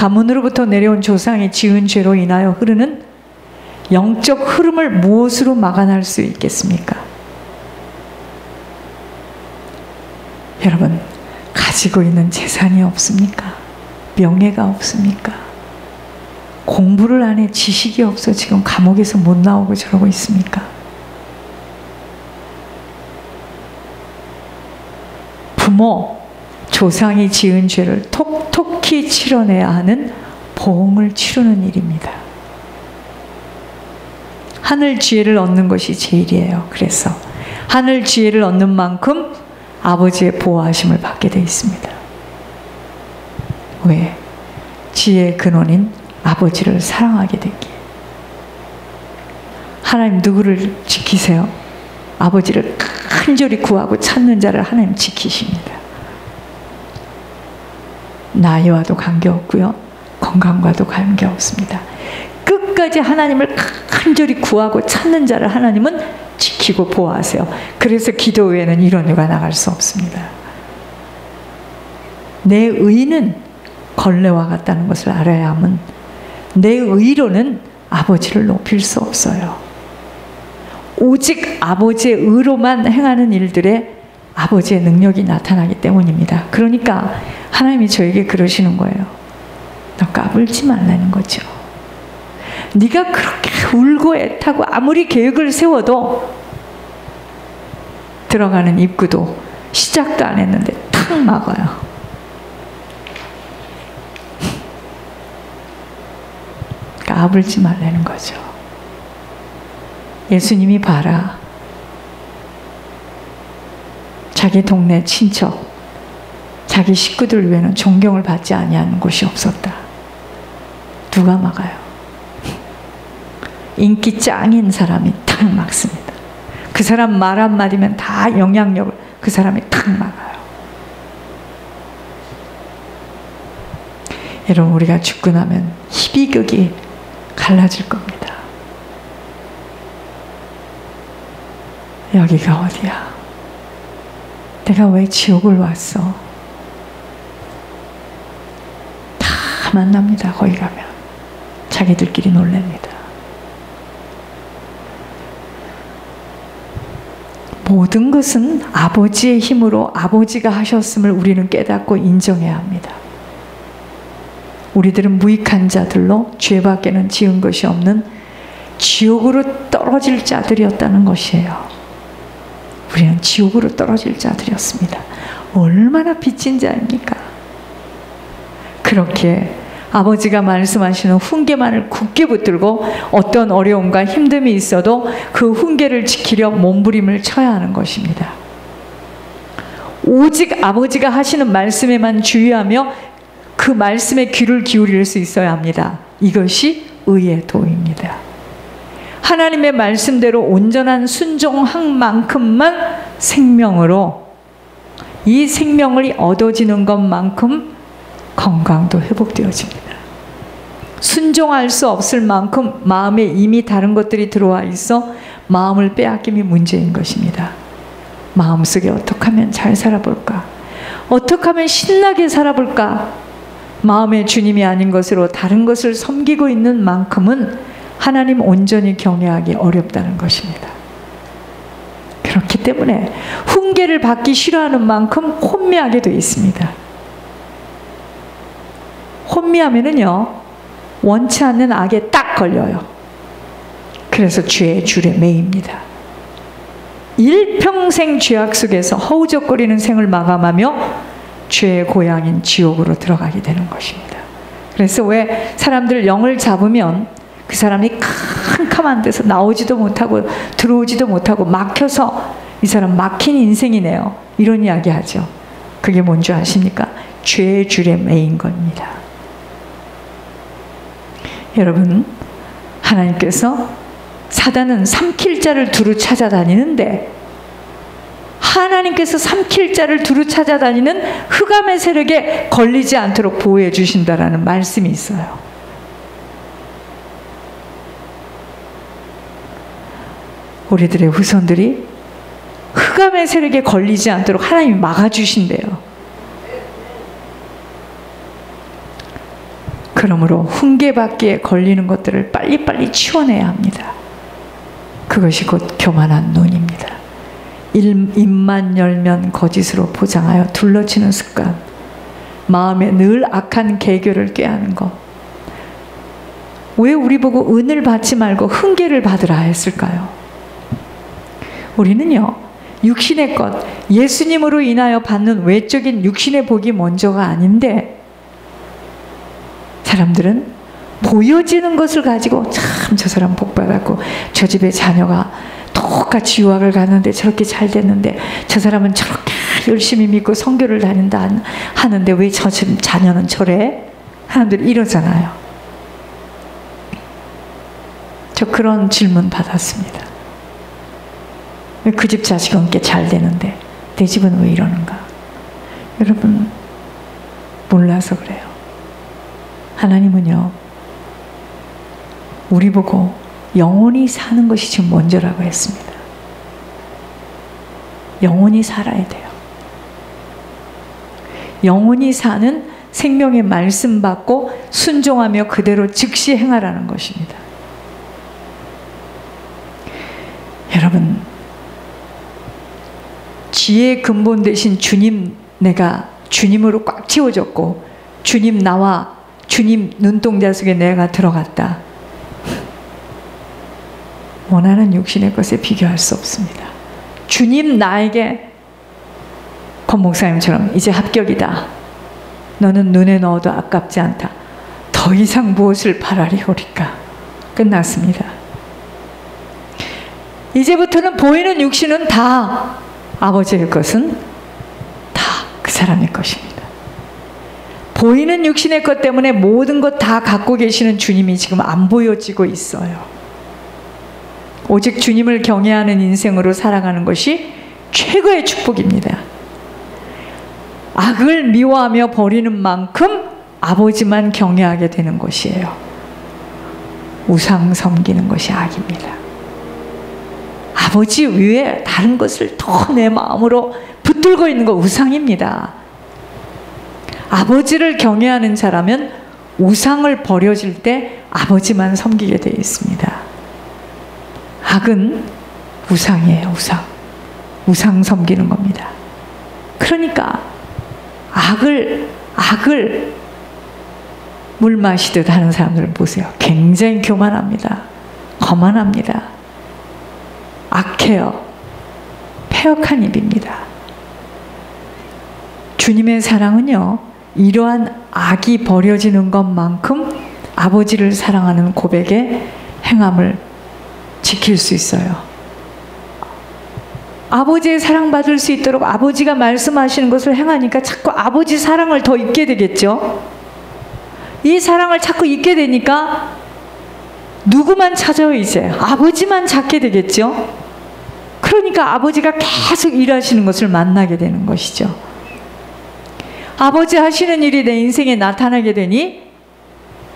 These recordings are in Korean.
가문으로부터 내려온 조상이 지은 죄로 인하여 흐르는 영적 흐름을 무엇으로 막아낼 수 있겠습니까? 여러분, 가지고 있는 재산이 없습니까? 명예가 없습니까? 공부를 안 해 지식이 없어 지금 감옥에서 못 나오고 저러고 있습니까? 부모, 조상이 지은 죄를 톡톡히 치러내야 하는 보응을 치르는 일입니다. 하늘 지혜를 얻는 것이 제일이에요. 그래서 하늘 지혜를 얻는 만큼 아버지의 보호하심을 받게 되어 있습니다. 왜? 지혜의 근원인 아버지를 사랑하게 되기에. 하나님 누구를 지키세요? 아버지를 간절히 구하고 찾는 자를 하나님 지키십니다. 나이와도 관계없고요. 건강과도 관계없습니다. 끝까지 하나님을 간절히 구하고 찾는 자를 하나님은 지키고 보호하세요. 그래서 기도 외에는 이런 일가 나갈 수 없습니다. 내 의는 걸레와 같다는 것을 알아야 함은 내 의로는 아버지를 높일 수 없어요. 오직 아버지의 의로만 행하는 일들에 아버지의 능력이 나타나기 때문입니다. 그러니까 하나님이 저에게 그러시는 거예요. 너 까불지 말라는 거죠. 네가 그렇게 울고 애타고 아무리 계획을 세워도 들어가는 입구도 시작도 안 했는데 탁 막아요. 까불지 말라는 거죠. 예수님이 봐라. 자기 동네 친척, 자기 식구들 외에는 존경을 받지 아니하는 곳이 없었다. 누가 막아요? 인기 짱인 사람이 탁 막습니다. 그 사람 말 한마디면 다 영향력을 그 사람이 탁 막아요. 여러분 우리가 죽고 나면 희비극이 갈라질 겁니다. 여기가 어디야? 내가 왜 지옥을 왔어? 다 만납니다. 거기 가면. 자기들끼리 놀랍니다. 모든 것은 아버지의 힘으로 아버지가 하셨음을 우리는 깨닫고 인정해야 합니다. 우리들은 무익한 자들로 죄밖에는 지은 것이 없는 지옥으로 떨어질 자들이었다는 것이에요. 우리는 지옥으로 떨어질 자들이었습니다. 얼마나 빚진 자입니까? 그렇게 아버지가 말씀하시는 훈계만을 굳게 붙들고 어떤 어려움과 힘듦이 있어도 그 훈계를 지키려 몸부림을 쳐야 하는 것입니다. 오직 아버지가 하시는 말씀에만 주의하며 그 말씀에 귀를 기울일 수 있어야 합니다. 이것이 의의 도입니다. 하나님의 말씀대로 온전한 순종한 만큼만 생명으로 이 생명을 얻어지는 것만큼 건강도 회복되어집니다. 순종할 수 없을 만큼 마음에 이미 다른 것들이 들어와 있어 마음을 빼앗김이 문제인 것입니다. 마음속에 어떻게 하면 잘 살아볼까? 어떻게 하면 신나게 살아볼까? 마음의 주님이 아닌 것으로 다른 것을 섬기고 있는 만큼은 하나님 온전히 경외하기 어렵다는 것입니다. 그렇기 때문에 훈계를 받기 싫어하는 만큼 혼미하게 되어 있습니다. 혼미하면은요, 원치 않는 악에 딱 걸려요. 그래서 죄의 줄에 매입니다. 일평생 죄악 속에서 허우적거리는 생을 마감하며 죄의 고향인 지옥으로 들어가게 되는 것입니다. 그래서 왜 사람들 영을 잡으면 그 사람이 캄캄한 데서 나오지도 못하고 들어오지도 못하고 막혀서 이 사람 막힌 인생이네요. 이런 이야기 하죠. 그게 뭔지 아십니까? 죄의 줄에 매인 겁니다. 여러분, 하나님께서 사단은 삼킬 자를 두루 찾아다니는데 하나님께서 삼킬 자를 두루 찾아다니는 흑암의 세력에 걸리지 않도록 보호해 주신다라는 말씀이 있어요. 우리들의 후손들이 흑암의 세력에 걸리지 않도록 하나님이 막아주신대요. 그러므로 훈계받기에 걸리는 것들을 빨리빨리 치워내야 합니다. 그것이 곧 교만한 눈입니다. 입만 열면 거짓으로 포장하여 둘러치는 습관. 마음에 늘 악한 계교를 꾀하는 것. 왜 우리 보고 은을 받지 말고 훈계를 받으라 했을까요? 우리는요, 육신의 것, 예수님으로 인하여 받는 외적인 육신의 복이 먼저가 아닌데, 사람들은 보여지는 것을 가지고 참 저 사람 복 받았고 저 집의 자녀가 똑같이 유학을 갔는데 저렇게 잘 됐는데 저 사람은 저렇게 열심히 믿고 성교를 다닌다 하는데 왜 저 자녀는 저래? 사람들이 이러잖아요. 저 그런 질문 받았습니다. 왜그집 자식은 꽤 잘 되는데 내 집은 왜 이러는가? 여러분 몰라서 그래요. 하나님은요, 우리 보고 영원히 사는 것이 지금 먼저라고 했습니다. 영원히 살아야 돼요. 영원히 사는 생명의 말씀 받고 순종하며 그대로 즉시 행하라는 것입니다. 여러분, 지혜의 근본 대신 주님 내가 주님으로 꽉 채워졌고 주님 나와 주님 눈동자 속에 내가 들어갔다. 원하는 육신의 것에 비교할 수 없습니다. 주님 나에게 권 목사님처럼 이제 합격이다. 너는 눈에 넣어도 아깝지 않다. 더 이상 무엇을 바라리 오리까? 끝났습니다. 이제부터는 보이는 육신은 다 아버지의 것은 다 그 사람의 것입니다. 보이는 육신의 것 때문에 모든 것 다 갖고 계시는 주님이 지금 안 보여지고 있어요. 오직 주님을 경외하는 인생으로 살아가는 것이 최고의 축복입니다. 악을 미워하며 버리는 만큼 아버지만 경외하게 되는 것이에요. 우상 섬기는 것이 악입니다. 아버지 위에 다른 것을 더 내 마음으로 붙들고 있는 거 우상입니다. 아버지를 경외하는 자라면 우상을 버려질 때 아버지만 섬기게 되어 있습니다. 악은 우상이에요, 우상. 우상 섬기는 겁니다. 그러니까 악을 악을 물 마시듯 하는 사람들을 보세요. 굉장히 교만합니다. 거만합니다. 악해요. 폐역한 입입니다. 주님의 사랑은요, 이러한 악이 버려지는 것만큼 아버지를 사랑하는 고백의 행함을 지킬 수 있어요. 아버지의 사랑받을 수 있도록 아버지가 말씀하시는 것을 행하니까 자꾸 아버지 사랑을 더 잊게 되겠죠. 이 사랑을 자꾸 잊게 되니까 누구만 찾아요, 이제? 아버지만 찾게 되겠죠. 그러니까 아버지가 계속 일하시는 것을 만나게 되는 것이죠. 아버지 하시는 일이 내 인생에 나타나게 되니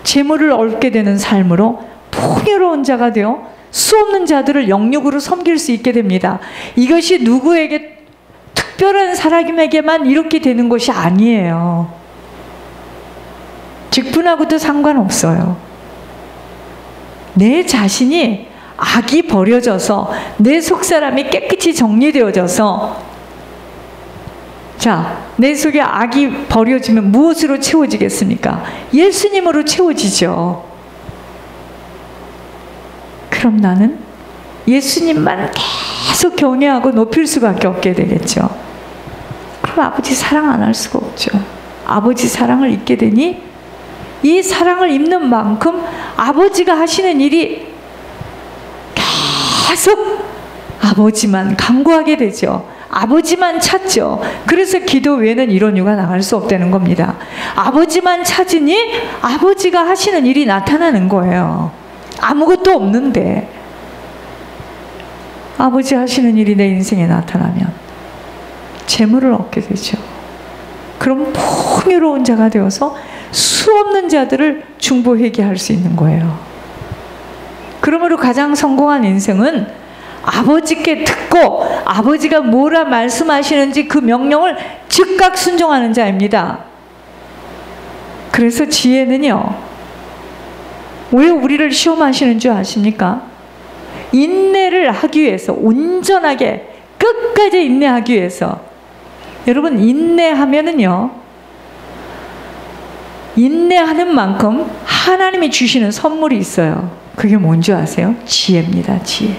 재물을 얻게 되는 삶으로 풍요로운 자가 되어 수 없는 자들을 영육으로 섬길 수 있게 됩니다. 이것이 누구에게 특별한 사람에게만 이렇게 되는 것이 아니에요. 직분하고도 상관없어요. 내 자신이 악이 버려져서 내 속사람이 깨끗이 정리되어져서 자, 내 속에 악이 버려지면 무엇으로 채워지겠습니까? 예수님으로 채워지죠. 그럼 나는 예수님만 계속 경외하고 높일 수밖에 없게 되겠죠. 그럼 아버지 사랑 안 할 수가 없죠. 아버지 사랑을 잊게 되니 이 사랑을 입는 만큼 아버지가 하시는 일이 계속 아버지만 강구하게 되죠. 아버지만 찾죠. 그래서 기도 외에는 이런 이유가 나갈 수 없다는 겁니다. 아버지만 찾으니 아버지가 하시는 일이 나타나는 거예요. 아무것도 없는데 아버지 하시는 일이 내 인생에 나타나면 재물을 얻게 되죠. 그럼 풍요로운 자가 되어서 수 없는 자들을 중보회개 할 수 있는 거예요. 그러므로 가장 성공한 인생은 아버지께 듣고 아버지가 뭐라 말씀하시는지 그 명령을 즉각 순종하는 자입니다. 그래서 지혜는요, 왜 우리를 시험하시는 줄 아십니까? 인내를 하기 위해서 온전하게 끝까지 인내하기 위해서 여러분 인내하면은요 인내하는 만큼 하나님이 주시는 선물이 있어요. 그게 뭔지 아세요? 지혜입니다. 지혜.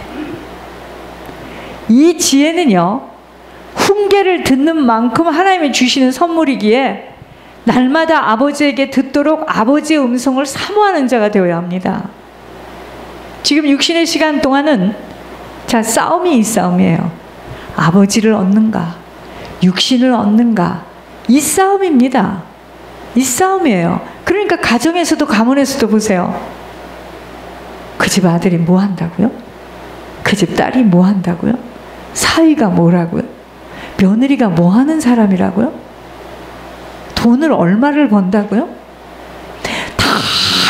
이 지혜는요 훈계를 듣는 만큼 하나님이 주시는 선물이기에 날마다 아버지에게 듣도록 아버지의 음성을 사모하는 자가 되어야 합니다. 지금 육신의 시간 동안은 자 싸움이 이 싸움이에요. 아버지를 얻는가, 육신을 얻는가 이 싸움입니다. 이 싸움이에요. 그러니까 가정에서도 가문에서도 보세요. 그 집 아들이 뭐 한다고요? 그 집 딸이 뭐 한다고요? 사위가 뭐라고요? 며느리가 뭐 하는 사람이라고요? 돈을 얼마를 번다고요? 다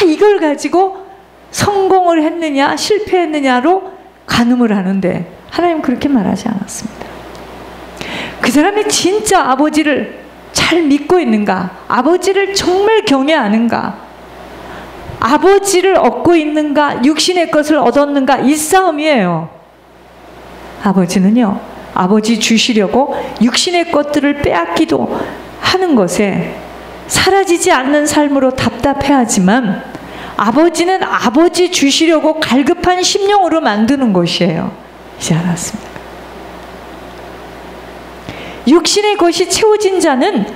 이걸 가지고 성공을 했느냐 실패했느냐로 가늠을 하는데 하나님 그렇게 말하지 않았습니다. 그 사람이 진짜 아버지를 잘 믿고 있는가? 아버지를 정말 경외하는가? 아버지를 얻고 있는가? 육신의 것을 얻었는가? 이 싸움이에요. 아버지는요, 아버지 주시려고 육신의 것들을 빼앗기도 하는 것에 사라지지 않는 삶으로 답답해하지만 아버지는 아버지 주시려고 갈급한 심령으로 만드는 것이에요. 이제 알았습니다. 육신의 것이 채워진 자는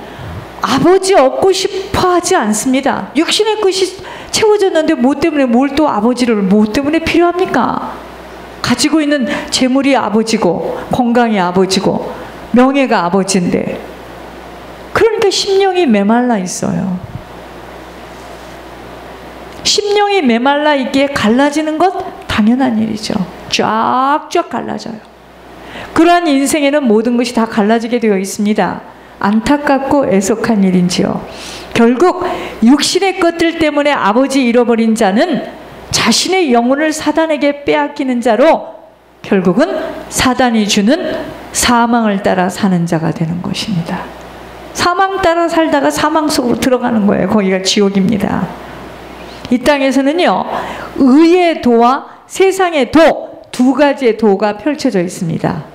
아버지 얻고 싶어 하지 않습니다. 육신의 것이 채워졌는데 뭐 때문에 뭘 또 아버지를 뭐 때문에 필요합니까? 가지고 있는 재물이 아버지고 건강이 아버지고 명예가 아버지인데 그러니까 심령이 메말라 있어요. 심령이 메말라 있기에 갈라지는 것 당연한 일이죠. 쫙쫙 갈라져요. 그러한 인생에는 모든 것이 다 갈라지게 되어 있습니다. 안타깝고 애석한 일인지요. 결국 육신의 것들 때문에 아버지 잃어버린 자는 자신의 영혼을 사단에게 빼앗기는 자로 결국은 사단이 주는 사망을 따라 사는 자가 되는 것입니다. 사망 따라 살다가 사망 속으로 들어가는 거예요. 거기가 지옥입니다. 이 땅에서는요, 의의 도와 세상의 도, 두 가지의 도가 펼쳐져 있습니다.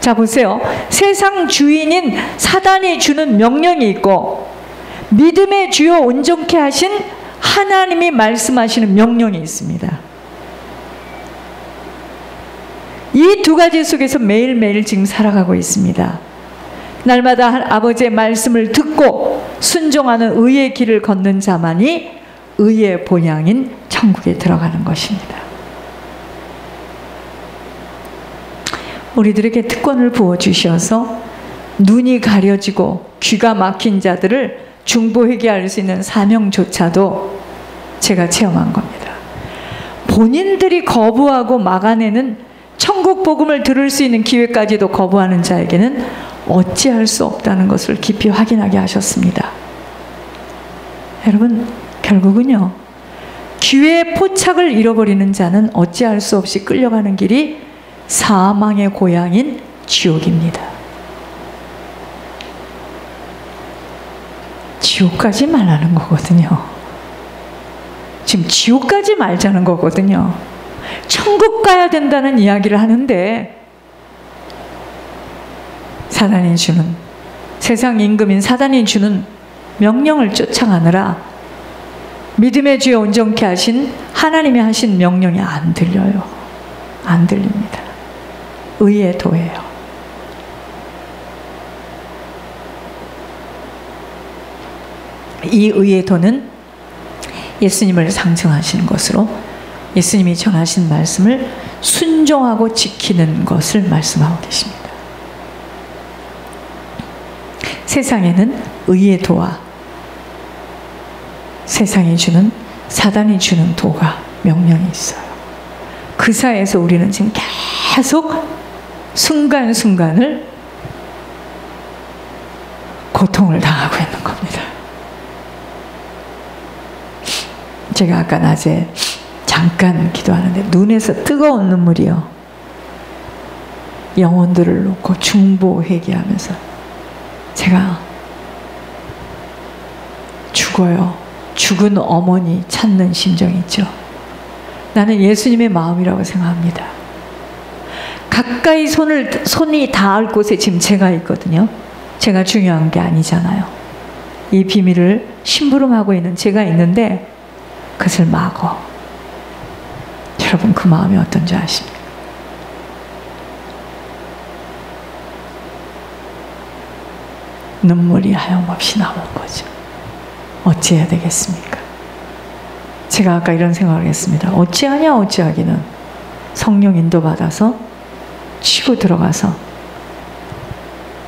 자, 보세요. 세상 주인인 사단이 주는 명령이 있고, 믿음의 주요 온전케 하신 하나님이 말씀하시는 명령이 있습니다. 이 두 가지 속에서 매일매일 지금 살아가고 있습니다. 날마다 아버지의 말씀을 듣고 순종하는 의의 길을 걷는 자만이 의의 본향인 천국에 들어가는 것입니다. 우리들에게 특권을 부어 주셔서 눈이 가려지고 귀가 막힌 자들을 중보회개 할수 있는 사명조차도 제가 체험한 겁니다. 본인들이 거부하고 막아내는 천국 복음을 들을 수 있는 기회까지도 거부하는 자에게는 어찌할 수 없다는 것을 깊이 확인하게 하셨습니다. 여러분, 결국은요, 기회의 포착을 잃어버리는 자는 어찌할 수 없이 끌려가는 길이 사망의 고향인 지옥입니다. 지옥까지 말하는 거거든요. 지금 지옥까지 말자는 거거든요. 천국 가야 된다는 이야기를 하는데 사단이 주는 세상 임금인 사단이 주는 명령을 쫓아가느라 믿음의 주에 온전케 하신 하나님이 하신 명령이 안 들려요. 안 들립니다. 의의 도예요. 이 의의 도는 예수님을 상징하시는 것으로 예수님이 전하신 말씀을 순종하고 지키는 것을 말씀하고 계십니다. 세상에는 의의 도와 세상이 주는 사단이 주는 도가 명령이 있어요. 그 사이에서 우리는 지금 계속 순간순간을 고통을 당하고 있는 겁니다. 제가 아까 낮에 잠깐 기도하는데 눈에서 뜨거운 눈물이요. 영혼들을 놓고 중보 회개하면서 제가 죽어요. 죽은 어머니 찾는 심정 있죠. 나는 예수님의 마음이라고 생각합니다. 가까이 손을 손이 닿을 곳에 지금 제가 있거든요. 제가 중요한 게 아니잖아요. 이 비밀을 심부름하고 있는 제가 있는데 그것을 막어. 여러분 그 마음이 어떤지 아십니까? 눈물이 하염없이 나온 거죠. 어찌해야 되겠습니까? 제가 아까 이런 생각을 했습니다. 어찌하냐 어찌하기는 성령 인도 받아서 치고 들어가서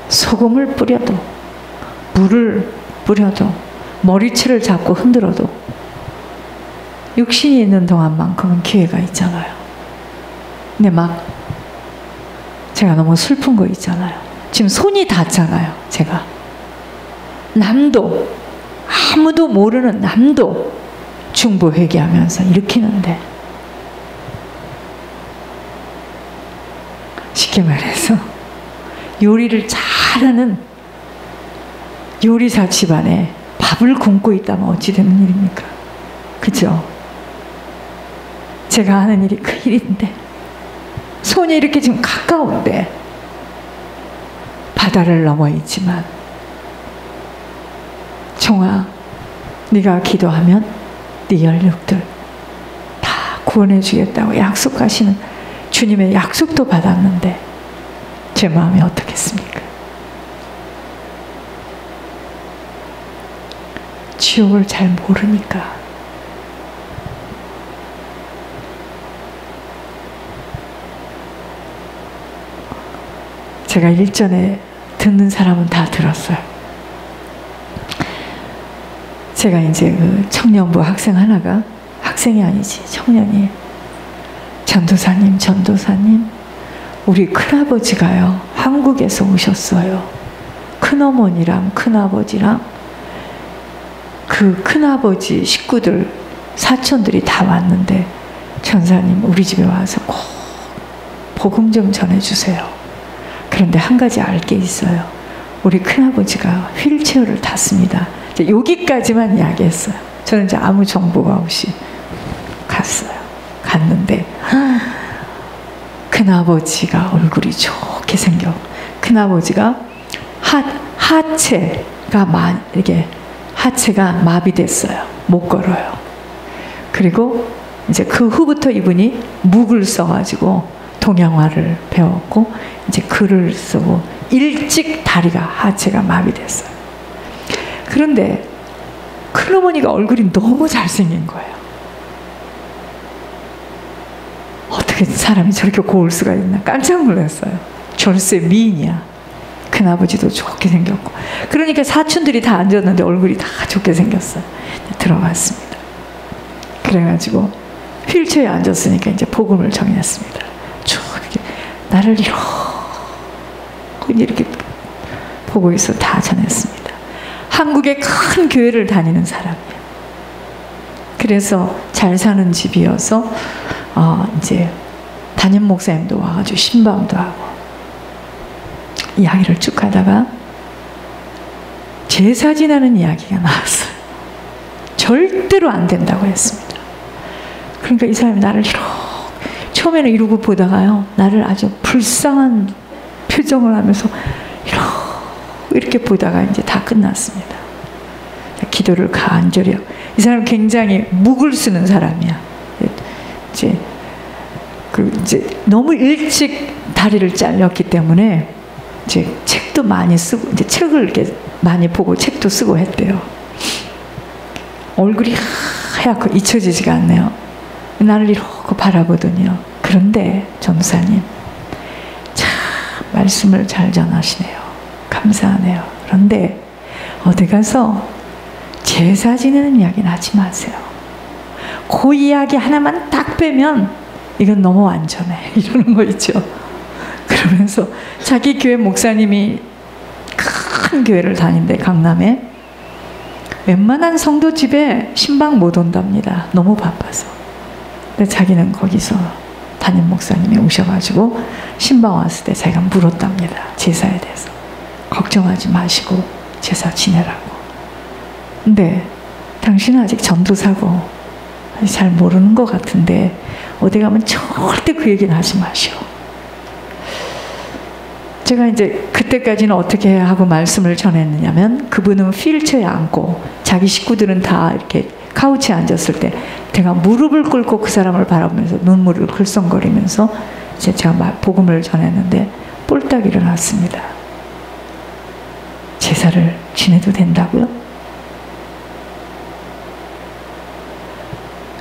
소금을 뿌려도 물을 뿌려도 머리채를 잡고 흔들어도 육신이 있는 동안만큼은 기회가 있잖아요. 근데 막 제가 너무 슬픈 거 있잖아요. 지금 손이 닿잖아요. 제가 남도 아무도 모르는 남도 중보 회개하면서 일으키는데 쉽게 말해서 요리를 잘하는 요리사 집안에 밥을 굶고 있다면 어찌 되는 일입니까? 그죠? 제가 하는 일이 그 일인데 손이 이렇게 지금 가까운데 바다를 넘어 있지만 종아 네가 기도하면 네 연육들 다 구원해 주겠다고 약속하시는 주님의 약속도 받았는데 제 마음이 어떻겠습니까? 지옥을 잘 모르니까 제가 일전에 듣는 사람은 다 들었어요. 제가 이제 그 청년부 학생 하나가 학생이 아니지 청년이 전도사님 전도사님 우리 큰아버지가요 한국에서 오셨어요. 큰어머니랑 큰아버지랑 그 큰아버지 식구들 사촌들이 다 왔는데 전사님 우리 집에 와서 꼭 복음 좀 전해주세요. 그런데 한 가지 알 게 있어요. 우리 큰아버지가 휠체어를 탔습니다. 여기까지만 이야기했어요. 저는 이제 아무 정보가 없이 갔어요. 갔는데 큰아버지가 얼굴이 좋게 생겨. 큰아버지가 하, 하체가 마, 이렇게 하체가 마비됐어요. 못 걸어요. 그리고 이제 그 후부터 이분이 묵을 써가지고 동양화를 배웠고 이제 글을 쓰고 일찍 다리가 하체가 마비됐어요. 그런데 클로머니가 얼굴이 너무 잘생긴 거예요. 어떻게 사람이 저렇게 고울 수가 있나 깜짝 놀랐어요. 절세 미인이야. 큰 아버지도 좋게 생겼고. 그러니까 사촌들이 다 앉았는데 얼굴이 다 좋게 생겼어요. 들어갔습니다. 그래가지고 휠체어에 앉았으니까 이제 복음을 정했습니다. 나를 이렇게 이렇게 보고 있어 다 전했습니다. 한국의 큰 교회를 다니는 사람이에요. 그래서 잘 사는 집이어서 어 이제 담임 목사님도 와가지고 신방도 하고 이야기를 쭉 하다가 제사 지나는 이야기가 나왔어요. 절대로 안 된다고 했습니다. 그러니까 이 사람이 나를 이렇게 처음에는 이러고 보다가요, 나를 아주 불쌍한 표정을 하면서 이렇게 보다가 이제 다 끝났습니다. 기도를 간절히 이 사람 굉장히 묵을 쓰는 사람이야. 이제 그 이제 너무 일찍 다리를 잘렸기 때문에 이제 책도 많이 쓰고 이제 책을 이렇게 많이 보고 책도 쓰고 했대요. 얼굴이 하얗고 잊혀지지가 않네요. 나를 이러고 바라보더니요. 그런데 전사님 참 말씀을 잘 전하시네요. 감사하네요. 그런데 어디 가서 제사 지내는 이야기는 하지 마세요. 그 이야기 하나만 딱 빼면 이건 너무 완전해. 이러는 거 있죠. 그러면서 자기 교회 목사님이 큰 교회를 다닌대 강남에 웬만한 성도 집에 신방 못 온답니다. 너무 바빠서. 근데 자기는 거기서 담임 목사님이 오셔가지고 신방 왔을 때 자기가 물었답니다. 제사에 대해서. 걱정하지 마시고 제사 지내라고. 근데 당신은 아직 전도사고 잘 모르는 것 같은데 어디 가면 절대 그 얘기는 하지 마시오. 제가 이제 그때까지는 어떻게 하고 말씀을 전했느냐면 그분은 휠체어에 앉고 자기 식구들은 다 이렇게 카우치에 앉았을 때 제가 무릎을 꿇고 그 사람을 바라보면서 눈물을 글썽거리면서 이제 제가 복음을 전했는데 폴딱 일어났습니다. 제사를 지내도 된다고요?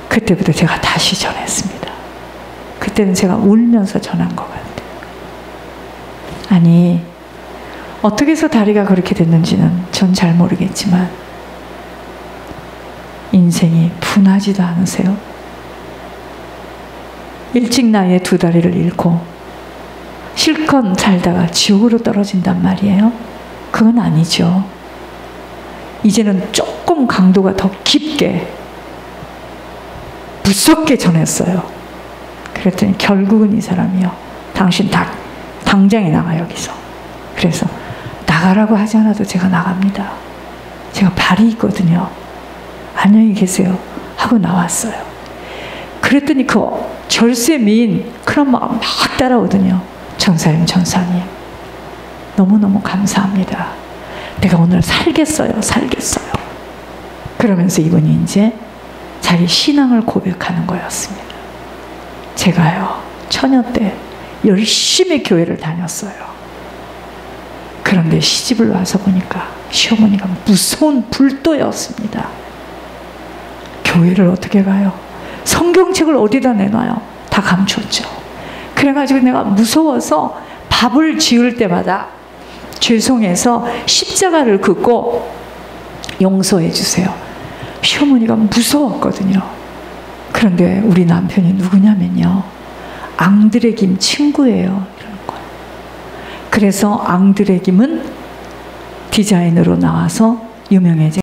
그때부터 제가 다시 전했습니다. 그때는 제가 울면서 전한 것 같아요. 아니, 어떻게 해서 다리가 그렇게 됐는지는 전 잘 모르겠지만, 인생이 분하지도 않으세요? 일찍 나이에 두 다리를 잃고, 실컷 살다가 지옥으로 떨어진단 말이에요? 그건 아니죠. 이제는 조금 강도가 더 깊게, 무섭게 전했어요. 그랬더니 결국은 이 사람이요. 당신 다 당장에 나가 여기서. 그래서 나가라고 하지 않아도 제가 나갑니다. 제가 발이 있거든요. 안녕히 계세요. 하고 나왔어요. 그랬더니 그 절세 미인 그런 마음 막 따라오더니 전사님 전사님 너무너무 감사합니다. 내가 오늘 살겠어요 살겠어요. 그러면서 이분이 이제 자기 신앙을 고백하는 거였습니다. 제가요 처녀 때 열심히 교회를 다녔어요. 그런데 시집을 와서 보니까 시어머니가 무서운 불도였습니다. 교회를 어떻게 가요? 성경책을 어디다 내놔요? 다 감췄죠. 그래가지고 내가 무서워서 밥을 지을 때마다 죄송해서 십자가를 긋고 용서해 주세요. 시어머니가 무서웠거든요. 그런데 우리 남편이 누구냐면요. 앙드레 김 친구예요. 이런 거예요. 그래서 앙드레 김은 디자인으로 나와서 유명해진